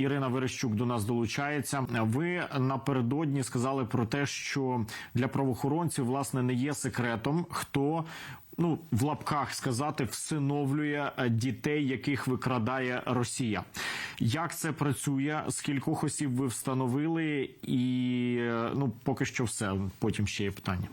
Ірина Верещук до нас долучається. Ви напередодні сказали про те, що для правоохоронців власне не є секретом, хто ну в лапках сказати всиновлює е, дітей, яких викрадає Росія. Як це працює? Скількох осіб ви встановили? І е, ну поки що все. Потім ще є питання.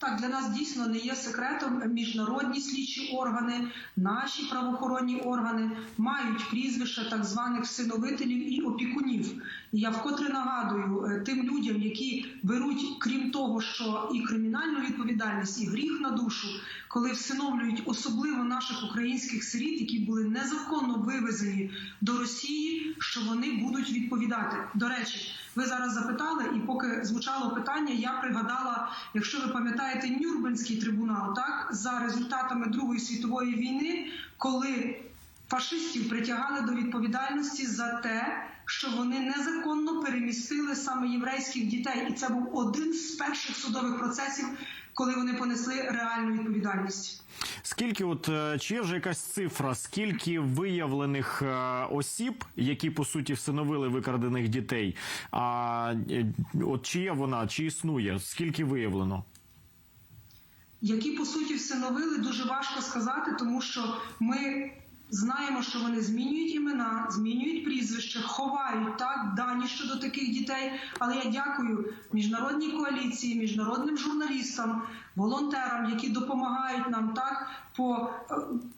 Так, для нас дійсно не є секретом. Міжнародні слідчі органи, наші правоохоронні органи мають прізвища так званих всиновителів і опікунів. Я вкотре нагадую е, тим людям, які беруть, крім того, що і кримінальну відповідальність, і гріх на душу, коли всиновлюють особливо наших українських сиріт, які були незаконно вивезені до Росії, що вони будуть відповідати. До речі, ви зараз запитали, і поки звучало питання, я пригадала, якщо ви пам'ятаєте, Нюрнберзький трибунал, так за результатами Другої світової війни, коли фашистів притягали до відповідальності за те, що вони незаконно перемістили саме єврейських дітей, і це був один з перших судових процесів, коли вони понесли реальну відповідальність. Скільки, от е, чи є вже якась цифра, скільки виявлених е, осіб, які по суті всиновили викрадених дітей? А е, от чи є вона, чи існує? Скільки виявлено? які по суті всиновили, дуже важко сказати, тому що ми знаємо, що вони змінюють імена, змінюють прізвища, ховають так дані щодо таких дітей. Але я дякую міжнародній коаліції, міжнародним журналістам, волонтерам, які допомагають нам так по е,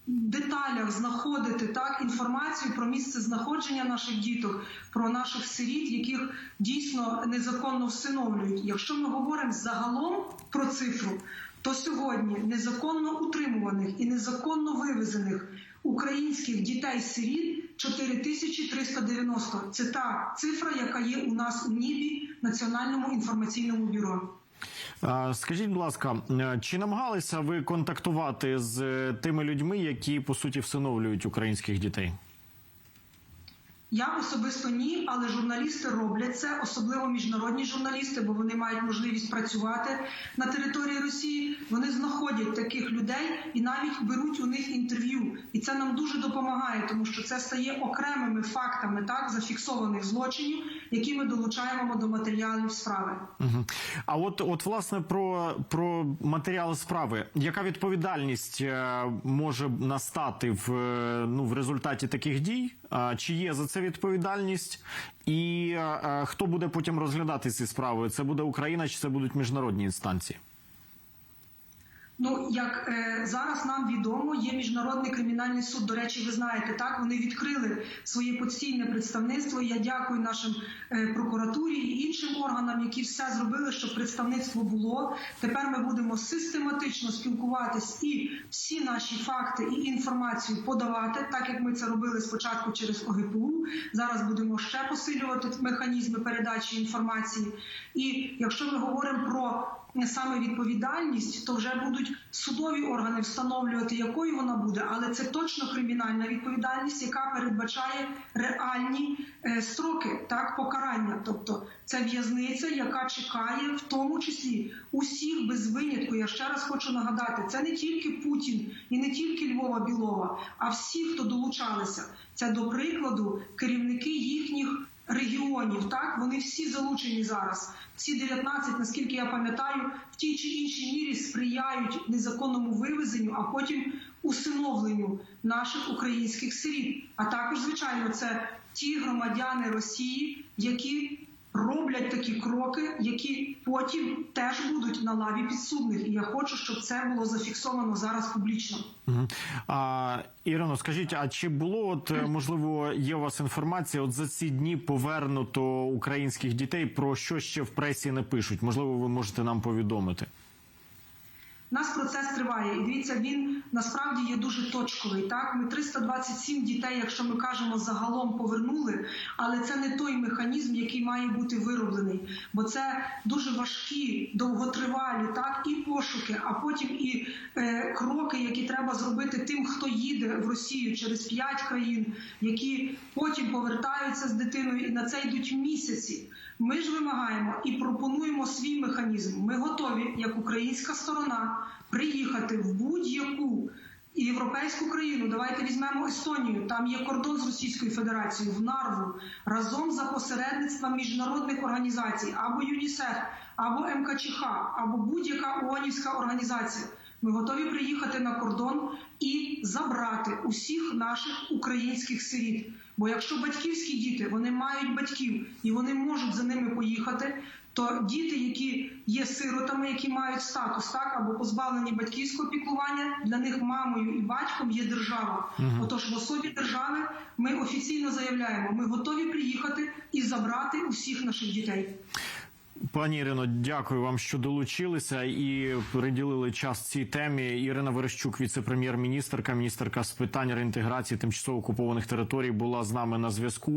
деталях знаходити так інформацію про місце знаходження наших діток, про наших сиріт, яких дійсно незаконно всиновлюють. Якщо ми говоримо загалом про цифру то сьогодні незаконно утримуваних і незаконно вивезених українських дітей-сиріт 4390. Це та цифра, яка є у нас у нібі Національному інформаційному бюро. Скажіть, будь ласка, е, чи намагалися ви контактувати з е, тими людьми, які по суті всиновлюють українських дітей? Я особисто ні, але журналісти роблять це, особливо міжнародні журналісти, бо вони мають можливість працювати на території Росії. Вони знаходять таких людей і навіть беруть у них інтерв'ю. І це нам дуже допомагає, тому що це стає окремими фактами так зафіксованих злочинів, які ми долучаємо до матеріалів справи. А от, от власне, про, про матеріали справи, яка відповідальність е, може настати в е, ну в результаті таких дій? Чи є за це відповідальність? І е, хто буде потім розглядати ці справи? Це буде Україна чи це будуть міжнародні інстанції? Ну, як е, зараз нам відомо, є міжнародний кримінальний суд. До речі, ви знаєте, так вони відкрили своє постійне представництво. Я дякую нашим е, прокуратурі і іншим органам, які все зробили, щоб представництво було. Тепер ми будемо систематично спілкуватись і всі наші факти і інформацію подавати, так як ми це робили спочатку через ОГПУ. Зараз будемо ще посилювати механізми передачі інформації. І якщо ми говоримо про саме відповідальність, то вже будуть судові органи встановлювати, якою вона буде, але це точно кримінальна відповідальність, яка передбачає реальні е, строки так покарання. Тобто це в'язниця, яка чекає в тому числі усіх без винятку. Я ще раз хочу нагадати, це не тільки Путін і не тільки Львова Білова, а всі, хто долучалися. Це до прикладу керівники їхніх регіонів. Так вони всі залучені зараз. Всі 19, наскільки я пам'ятаю, в тій чи іншій мірі сприяють незаконному вивезенню, а потім усиновленню наших українських сиріт. А також, звичайно, це ті громадяни Росії, які роблять такі кроки, які потім теж будуть на лаві підсудних. І я хочу, щоб це було зафіксовано зараз публічно. Угу. А, Ірино, скажіть, а чи було от е, можливо є у вас інформація? От за ці дні повернуто українських дітей про що ще в пресі не пишуть? Можливо, ви можете нам повідомити. Нас процес триває, і дивіться, він насправді є дуже точковий. Так, ми 327 дітей, якщо ми кажемо загалом, повернули, але це не той механізм, який має бути вироблений, бо це дуже важкі, довготривалі, так і пошуки, а потім і е, кроки, які треба зробити тим, хто їде в Росію через п'ять країн, які потім повертаються з дитиною, і на це йдуть місяці. Ми ж вимагаємо і пропонуємо свій механізм. Ми готові, як українська сторона, приїхати в будь-яку європейську країну. Давайте візьмемо Естонію. Там є кордон з Російською Федерацією в Нарву разом за посередництвом міжнародних організацій або ЮНІСЕФ, або МКЧХ, або будь-яка ООНівська організація. Ми готові приїхати на кордон і забрати усіх наших українських сиріт. Бо якщо батьківські діти вони мають батьків і вони можуть за ними поїхати, то діти, які є сиротами, які мають статус, так або позбавлені батьківського піклування, для них мамою і батьком є держава. Отож, в особі держави ми офіційно заявляємо, ми готові приїхати і забрати усіх наших дітей. Пані Ірино, дякую вам, що долучилися і приділили час цій темі. Ірина Верещук, віце-прем'єр-міністерка, міністерка з питань реінтеграції тимчасово окупованих територій, була з нами на зв'язку.